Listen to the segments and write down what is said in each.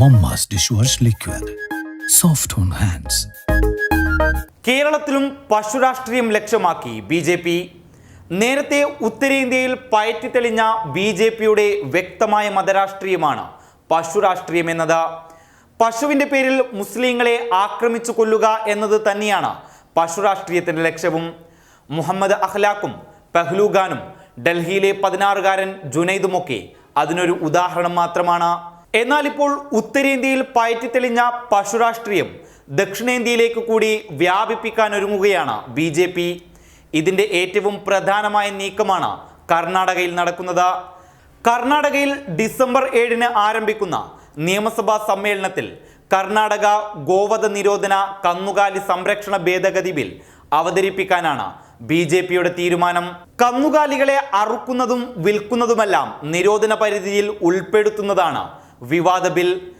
Momma's wash liquid soft on hands കേരളത്തിലും പശുരാഷ്ട്രീയം ലക്ഷ്യമാക്കി ബി ജെ പി. നേരത്തെ ഉത്തരേന്ത്യയിൽ പയറ്റിത്തെളിഞ്ഞ ബി ജെ പിയുടെ വ്യക്തമായ മതരാഷ്ട്രീയമാണ് പശുരാഷ്ട്രീയം എന്നത്. പശുവിന്റെ പേരിൽ മുസ്ലിങ്ങളെ ആക്രമിച്ചു കൊല്ലുക എന്നത് തന്നെയാണ് പശുരാഷ്ട്രീയത്തിന്റെ ലക്ഷ്യവും. മുഹമ്മദ് അഖ്ലാഖും പെഹ്ലുഖാനും ഡൽഹിയിലെ പതിനാറുകാരൻ ജുനൈദുമൊക്കെ അതിനൊരു ഉദാഹരണം മാത്രമാണ്. എന്നാൽ ഇപ്പോൾ ഉത്തരേന്ത്യയിൽ പയറ്റിത്തെളിഞ്ഞ പശുരാഷ്ട്രീയം ദക്ഷിണേന്ത്യയിലേക്ക് കൂടി വ്യാപിപ്പിക്കാൻ ഒരുങ്ങുകയാണ് ബി ജെ പി. ഇതിന്റെ ഏറ്റവും പ്രധാനമായ നീക്കമാണ് കർണാടകയിൽ നടക്കുന്നത്. കർണാടകയിൽ ഡിസംബർ ഏഴിന് ആരംഭിക്കുന്ന നിയമസഭാ സമ്മേളനത്തിൽ കർണാടക ഗോവധ നിരോധന കന്നുകാലി സംരക്ഷണ ഭേദഗതി ബിൽ അവതരിപ്പിക്കാനാണ് ബി ജെ പിയുടെ തീരുമാനം. കന്നുകാലികളെ അറുക്കുന്നതും വിൽക്കുന്നതുമെല്ലാം നിരോധന പരിധിയിൽ ഉൾപ്പെടുത്തുന്നതാണ് വിവാദ ബിൽ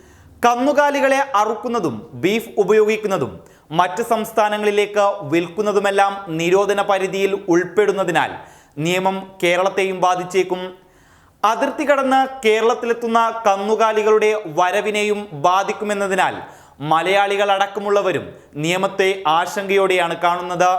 കന്നുകാലികളെ അറുക്കുന്നതും ബീഫ് ഉപയോഗിക്കുന്നതും മറ്റ് സംസ്ഥാനങ്ങളിലേക്ക് വിൽക്കുന്നതുമെല്ലാം നിരോധന പരിധിയിൽ ഉൾപ്പെടുന്നതിനാൽ നിയമം കേരളത്തെയും ബാധിച്ചേക്കും. അതിർത്തി കടന്ന് കേരളത്തിലെത്തുന്ന കന്നുകാലികളുടെ വരവിനെയും ബാധിക്കുമെന്നതിനാൽ മലയാളികൾ അടക്കമുള്ളവരും നിയമത്തെ ആശങ്കയോടെയാണ് കാണുന്നത്.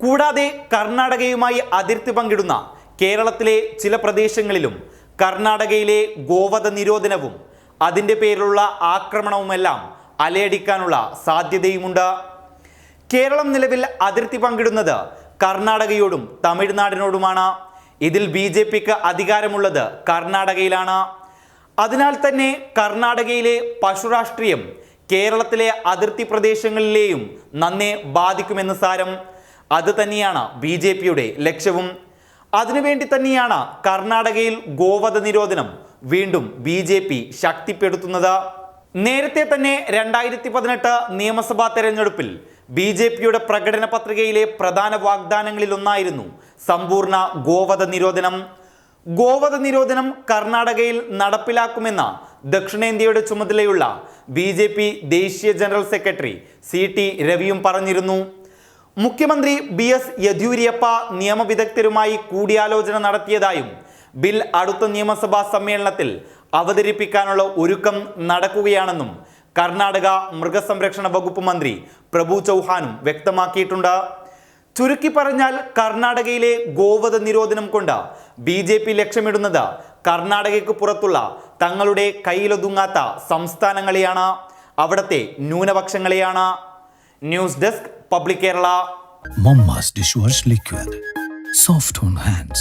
കൂടാതെ കർണാടകയുമായി അതിർത്തി പങ്കിടുന്ന കേരളത്തിലെ ചില പ്രദേശങ്ങളിലും കർണാടകയിലെ ഗോവധ നിരോധനവും അതിന്റെ പേരിലുള്ള ആക്രമണവുമെല്ലാം അലയടിക്കാനുള്ള സാധ്യതയുമുണ്ട്. കേരളം നിലവിൽ അതിർത്തി പങ്കിടുന്നത് കർണാടകയോടും തമിഴ്നാടിനോടുമാണ്. ഇതിൽ ബി ജെ പിക്ക് അധികാരമുള്ളത് കർണാടകയിലാണ്. അതിനാൽ തന്നെ കർണാടകയിലെ പശുരാഷ്ട്രീയം കേരളത്തിലെ അതിർത്തി പ്രദേശങ്ങളിലെയും നന്നെ ബാധിക്കുമെന്ന് സാരം. അത് തന്നെയാണ് ബി ലക്ഷ്യവും. അതിനുവേണ്ടി തന്നെയാണ് കർണാടകയിൽ ഗോവധ നിരോധനം. വീണ്ടും ബി ജെ പി ശക്തിപ്പെടുത്തുന്നത്. നേരത്തെ തന്നെ രണ്ടായിരത്തി പതിനെട്ട് നിയമസഭാ തെരഞ്ഞെടുപ്പിൽ ബി ജെ പിയുടെ പ്രകടന പത്രികയിലെ പ്രധാന വാഗ്ദാനങ്ങളിലൊന്നായിരുന്നു സമ്പൂർണ ഗോവധ നിരോധനം. ഗോവധ നിരോധനം കർണാടകയിൽ നടപ്പിലാക്കുമെന്ന ദക്ഷിണേന്ത്യയുടെ ചുമതലയുള്ള ബി ദേശീയ ജനറൽ സെക്രട്ടറി സി ടി രവിയും പറഞ്ഞിരുന്നു. മുഖ്യമന്ത്രി ബി എസ് യെദ്യൂരപ്പ നിയമവിദഗ്ധരുമായി കൂടിയാലോചന നടത്തിയതായും ബിൽ അടുത്ത നിയമസഭാ സമ്മേളനത്തിൽ അവതരിപ്പിക്കാനുള്ള ഒരുക്കം നടക്കുകയാണെന്നും കർണാടക മൃഗസംരക്ഷണ വകുപ്പ് മന്ത്രി പ്രഭു ചൗഹാനും വ്യക്തമാക്കിയിട്ടുണ്ട്. ചുരുക്കി പറഞ്ഞാൽ കർണാടകയിലെ ഗോവധ നിരോധനം കൊണ്ട് ബി ജെ പി ലക്ഷ്യമിടുന്നത് കർണാടകയ്ക്ക് പുറത്തുള്ള തങ്ങളുടെ കയ്യിലൊതുങ്ങാത്ത സംസ്ഥാനങ്ങളെയാണ്. അവിടത്തെ ന്യൂനപക്ഷങ്ങളെയാണ്. News desk public Kerala Momma's dishwash liquid. Soft on hands.